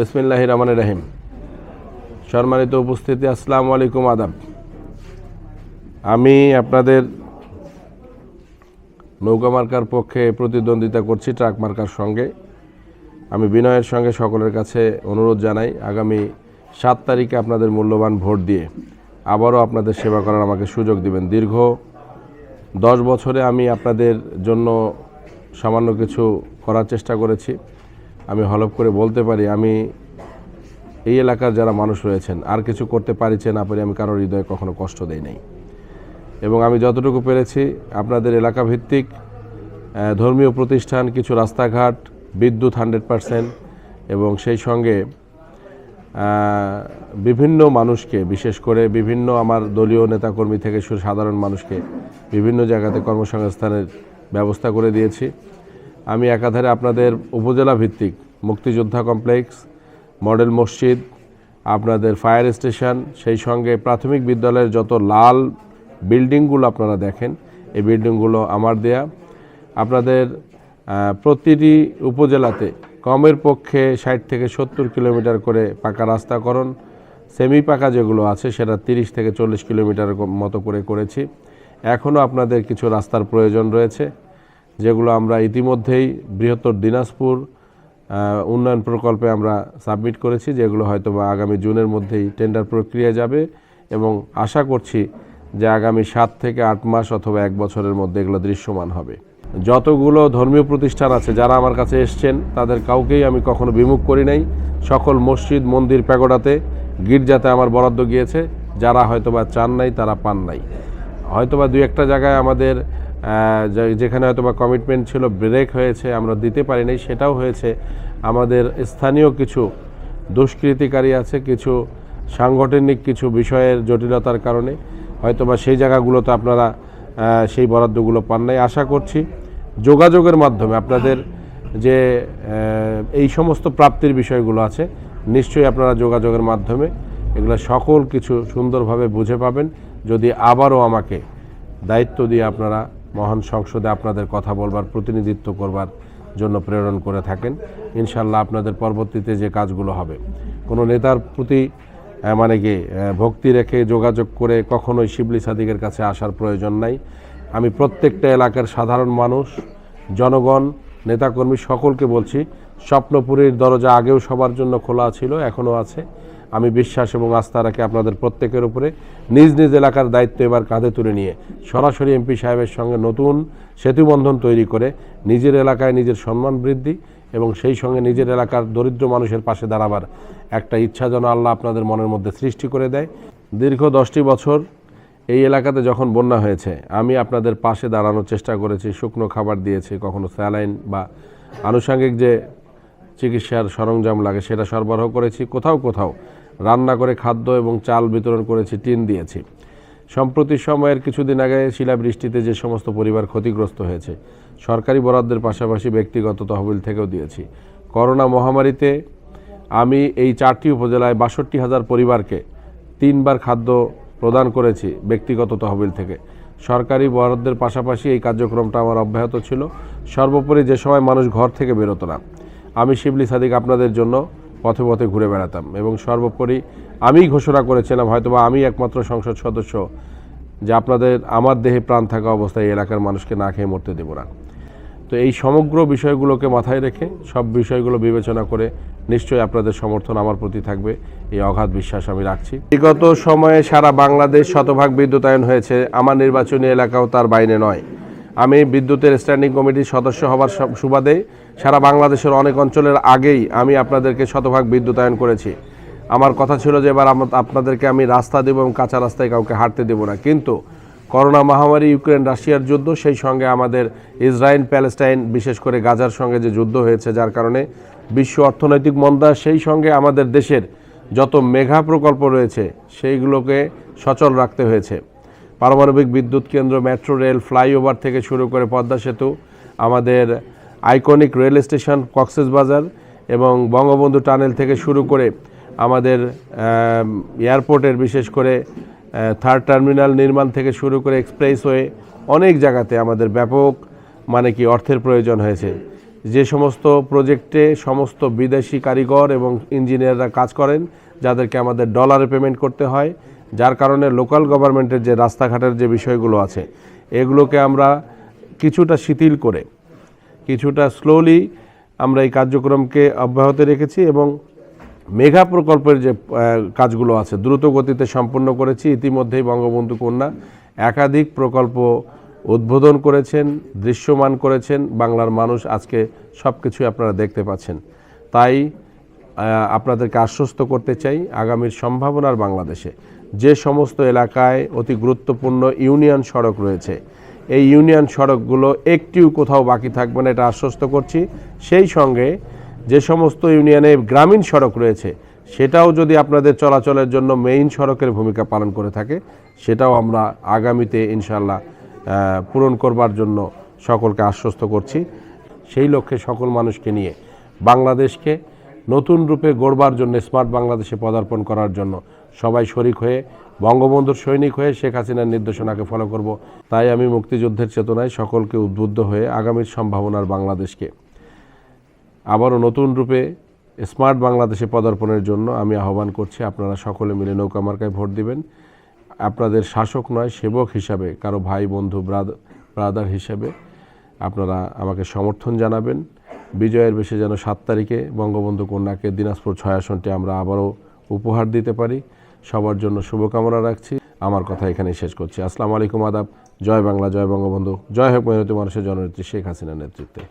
বিসমিল্লাহ রহমান রাহিম সম্মানিত উপস্থিতি, আসসালামু আলাইকুম আদাব। আমি আপনাদের নৌকা মার্কার পক্ষে প্রতিদ্বন্দ্বিতা করছি ট্রাক মার্কার সঙ্গে। আমি বিনয়ের সঙ্গে সকলের কাছে অনুরোধ জানাই, আগামী সাত তারিখে আপনাদের মূল্যবান ভোট দিয়ে আবারও আপনাদের সেবা করার আমাকে সুযোগ দিবেন। দীর্ঘ দশ বছরে আমি আপনাদের জন্য সামান্য কিছু করার চেষ্টা করেছি। আমি হলপ করে বলতে পারি, আমি এই এলাকার যারা মানুষ রয়েছেন, আর কিছু করতে পারিছে না পারি, আমি কারোর হৃদয়ে কখনো কষ্ট দেই নাই। এবং আমি যতটুকু পেরেছি, আপনাদের এলাকা ভিত্তিক ধর্মীয় প্রতিষ্ঠান, কিছু রাস্তাঘাট, বিদ্যুৎ হান্ড্রেড পারসেন্ট, এবং সেই সঙ্গে বিভিন্ন মানুষকে, বিশেষ করে বিভিন্ন আমার দলীয় নেতাকর্মী থেকে শুরু সাধারণ মানুষকে, বিভিন্ন জায়গাতে কর্মসংস্থানের ব্যবস্থা করে দিয়েছি। আমি একাধারে আপনাদের উপজেলা ভিত্তিক মুক্তিযোদ্ধা কমপ্লেক্স, মডেল মসজিদ, আপনাদের ফায়ার স্টেশন, সেই সঙ্গে প্রাথমিক বিদ্যালয়ের যত লাল বিল্ডিংগুলো আপনারা দেখেন, এই বিল্ডিংগুলো আমার দেয়া। আপনাদের প্রতিটি উপজেলাতে কমের পক্ষে ষাট থেকে সত্তর কিলোমিটার করে পাকা রাস্তাকরণ সেমি পাকা যেগুলো আছে, সেটা তিরিশ থেকে চল্লিশ কিলোমিটার মতো করে করেছি। এখনও আপনাদের কিছু রাস্তার প্রয়োজন রয়েছে, যেগুলো আমরা ইতিমধ্যেই বৃহত্তর দিনাজপুর উন্নয়ন প্রকল্পে আমরা সাবমিট করেছি, যেগুলো হয়তো বা আগামী জুনের মধ্যেই টেন্ডার প্রক্রিয়া যাবে। এবং আশা করছি যে আগামী সাত থেকে আট মাস অথবা এক বছরের মধ্যে এগুলো দৃশ্যমান হবে। যতগুলো ধর্মীয় প্রতিষ্ঠান আছে, যারা আমার কাছে এসছেন, তাদের কাউকেই আমি কখনো বিমুখ করি নাই। সকল মসজিদ, মন্দির প্যাগোডাতে, গির্জাতে আমার বরাদ্দ গিয়েছে। যারা হয়তোবা চান নাই, তারা পান নাই। হয়তোবা দুই একটা জায়গায় আমাদের যেখানে হয়তোবা কমিটমেন্ট ছিল ব্রেক হয়েছে, আমরা দিতে পারি নাই সেটাও হয়েছে। আমাদের স্থানীয় কিছু দুষ্কৃতিকারী আছে, কিছু সাংগঠনিক কিছু বিষয়ের জটিলতার কারণে। হয়তোবা সেই জায়গাগুলোতে আপনারা সেই বরাদ্দগুলো পান নাই। আশা করছি যোগাযোগের মাধ্যমে আপনাদের যে এই সমস্ত প্রাপ্তির বিষয়গুলো আছে, নিশ্চয়ই আপনারা যোগাযোগের মাধ্যমে এগুলো সকল কিছু সুন্দরভাবে বুঝে পাবেন। যদি আবারও আমাকে দায়িত্ব দিয়ে আপনারা মহান সংসদে আপনাদের কথা বলবার, প্রতিনিধিত্ব করবার জন্য প্রেরণ করে থাকেন। ইনশাল্লাহ আপনাদের পরবর্তীতে যে কাজগুলো হবে, কোনো নেতার প্রতি মানে কি ভক্তি রেখে যোগাযোগ করে কখনোই শিবলি সাদিকের কাছে আসার প্রয়োজন নাই। আমি প্রত্যেকটা এলাকার সাধারণ মানুষ, জনগণ, নেতাকর্মী সকলকে বলছি, স্বপ্নপুরীর দরজা আগেও সবার জন্য খোলা ছিল, এখনও আছে। আমি বিশ্বাস এবং আস্থা রাখি আপনাদের প্রত্যেকের উপরে নিজ নিজ এলাকার দায়িত্ব এবার কাঁধে তুলে নিয়ে সরাসরি এমপি সাহেবের সঙ্গে নতুন সেতুবন্ধন তৈরি করে নিজের এলাকায় নিজের সম্মান বৃদ্ধি এবং সেই সঙ্গে নিজের এলাকার দরিদ্র মানুষের পাশে দাঁড়াবার একটা ইচ্ছা যেন আল্লাহ আপনাদের মনের মধ্যে সৃষ্টি করে দেয়। দীর্ঘ দশটি বছর এই এলাকাতে যখন বন্যা হয়েছে, আমি আপনাদের পাশে দাঁড়ানোর চেষ্টা করেছি, শুকনো খাবার দিয়েছি, কখনো স্যালাইন বা আনুষঙ্গিক যে চিকিৎসার সরঞ্জাম লাগে, সেটা সরবরাহ করেছি, কোথাও কোথাও রান্না করে খাদ্য এবং চাল বিতরণ করেছি, টিন দিয়েছি। সম্প্রতি সময়ের কিছুদিন আগে শিলাবৃষ্টিতে যে সমস্ত পরিবার ক্ষতিগ্রস্ত হয়েছে, সরকারি বরাদ্দের পাশাপাশি ব্যক্তিগত তহবিল থেকেও দিয়েছি। করোনা মহামারীতে আমি এই চারটি উপজেলায় বাষট্টি হাজার পরিবারকে তিনবার খাদ্য প্রদান করেছি ব্যক্তিগত তহবিল থেকে। সরকারি বরাদ্দের পাশাপাশি এই কার্যক্রমটা আমার অব্যাহত ছিল। সর্বোপরি যে সময় মানুষ ঘর থেকে বেরোতো না আমি শিবলি সাদিক আপনাদের জন্য পথে পথে ঘুরে বেড়াতাম এবং সর্বোপরি আমিই ঘোষণা করেছিলাম, হয়তোবা আমি একমাত্র সংসদ সদস্য যে আপনাদের আমার দেহে প্রাণ থাকা অবস্থায় এই এলাকার মানুষকে না খেয়ে মরতে দেব না। তো এই সমগ্র বিষয়গুলোকে মাথায় রেখে সব বিষয়গুলো বিবেচনা করে নিশ্চয়ই আপনাদের সমর্থন আমার প্রতি থাকবে, এই অগাধ বিশ্বাস আমি রাখছি। বিগত সময়ে সারা বাংলাদেশ শতভাগ বিদ্যুতায়ন হয়েছে, আমার নির্বাচনী এলাকাও তার বাইরে নয়। আমি বিদ্যুতের স্ট্যান্ডিং কমিটির সদস্য হবার সুবাদে সারা বাংলাদেশের অনেক অঞ্চলের আগেই আমি আপনাদেরকে শতভাগ বিদ্যুতায়ন করেছি। আমার কথা ছিল যে এবার আপনাদেরকে আমি রাস্তা দেবো এবং কাঁচা রাস্তায় কাউকে হাঁটতে দেবো না। কিন্তু করোনা মহামারী, ইউক্রেন, রাশিয়ার যুদ্ধ, সেই সঙ্গে আমাদের ইসরায়েল, প্যালেস্টাইন, বিশেষ করে গাজার সঙ্গে যে যুদ্ধ হয়েছে, যার কারণে বিশ্ব অর্থনৈতিক মন্দা, সেই সঙ্গে আমাদের দেশের যত মেঘা প্রকল্প রয়েছে, সেইগুলোকে সচল রাখতে হয়েছে। পারমাণবিক বিদ্যুৎ কেন্দ্র, মেট্রো, রেল, ফ্লাইওভার থেকে শুরু করে পদ্মা সেতু, আমাদের আইকনিক রেল স্টেশন, কক্সেস বাজার এবং বঙ্গবন্ধু টানেল থেকে শুরু করে আমাদের এয়ারপোর্টের বিশেষ করে থার্ড টার্মিনাল নির্মাণ থেকে শুরু করে এক্সপ্রেস এক্সপ্রেসওয়ে অনেক জায়গাতে আমাদের ব্যাপক মানে কি, অর্থের প্রয়োজন হয়েছে। যে সমস্ত প্রজেক্টে সমস্ত বিদেশি কারিগর এবং ইঞ্জিনিয়াররা কাজ করেন, যাদেরকে আমাদের ডলারে পেমেন্ট করতে হয় যার কারণে লোকাল গভর্নমেন্টের যে রাস্তাঘাটের যে বিষয়গুলো আছে, এগুলোকে আমরা কিছুটা শিথিল করে, কিছুটা স্লোলি আমরা এই কার্যক্রমকে অব্যাহত রেখেছি এবং মেঘা প্রকল্পের যে কাজগুলো আছে, দ্রুত গতিতে সম্পন্ন করেছি। ইতিমধ্যেই বঙ্গবন্ধু কন্যা একাধিক প্রকল্প উদ্বোধন করেছেন, দৃশ্যমান করেছেন। বাংলার মানুষ আজকে সব কিছুই আপনারা দেখতে পাচ্ছেন। তাই আপনাদেরকে আশ্বস্ত করতে চাই আগামীর সম্ভাবনার বাংলাদেশে। যে সমস্ত এলাকায় অতি গুরুত্বপূর্ণ ইউনিয়ন সড়ক রয়েছে। এই ইউনিয়ন সড়কগুলো একটিও কোথাও বাকি থাকবে না, এটা আশ্বস্ত করছি। সেই সঙ্গে যে সমস্ত ইউনিয়নে গ্রামীণ সড়ক রয়েছে, সেটাও যদি আপনাদের চলাচলের জন্য মেইন সড়কের ভূমিকা পালন করে থাকে, সেটাও আমরা আগামীতে ইনশাল্লাহ পূরণ করবার জন্য সকলকে আশ্বস্ত করছি। সেই লক্ষ্যে সকল মানুষকে নিয়ে বাংলাদেশকে নতুন রূপে গড়বার জন্য, স্মার্ট বাংলাদেশে পদার্পণ করার জন্য সবাই শরিক হয়ে, বঙ্গবন্ধুর সৈনিক হয়ে শেখ হাসিনার নির্দেশনাকে ফলো করব। তাই আমি মুক্তিযুদ্ধের চেতনায় সকলকে উদ্বুদ্ধ হয়ে আগামীর সম্ভাবনার বাংলাদেশকে। আবারও নতুন রূপে স্মার্ট বাংলাদেশে পদার্পণের জন্য আমি আহ্বান করছি, আপনারা সকলে মিলে নৌকা মার্কায় ভোট দিবেন। আপনাদের শাসক নয়, সেবক হিসাবে, কারও ভাই, বন্ধু ব্রাদার হিসাবে আপনারা আমাকে সমর্থন জানাবেন। বিজয়ের বেশি যেন সাত তারিখে বঙ্গবন্ধু কন্যাকে দিনাজপুর ছয় আসনটি আমরা আবারও উপহার দিতে পারি। সবার জন্য শুভকামনা রাখছি। আমার কথা এখানেই শেষ করছি। আসসালামু আলাইকুম আদাব। জয় বাংলা, জয় বঙ্গবন্ধু। জয় হোক মেহনতি মানুষের জননেত্রী শেখ হাসিনার নেতৃত্বে।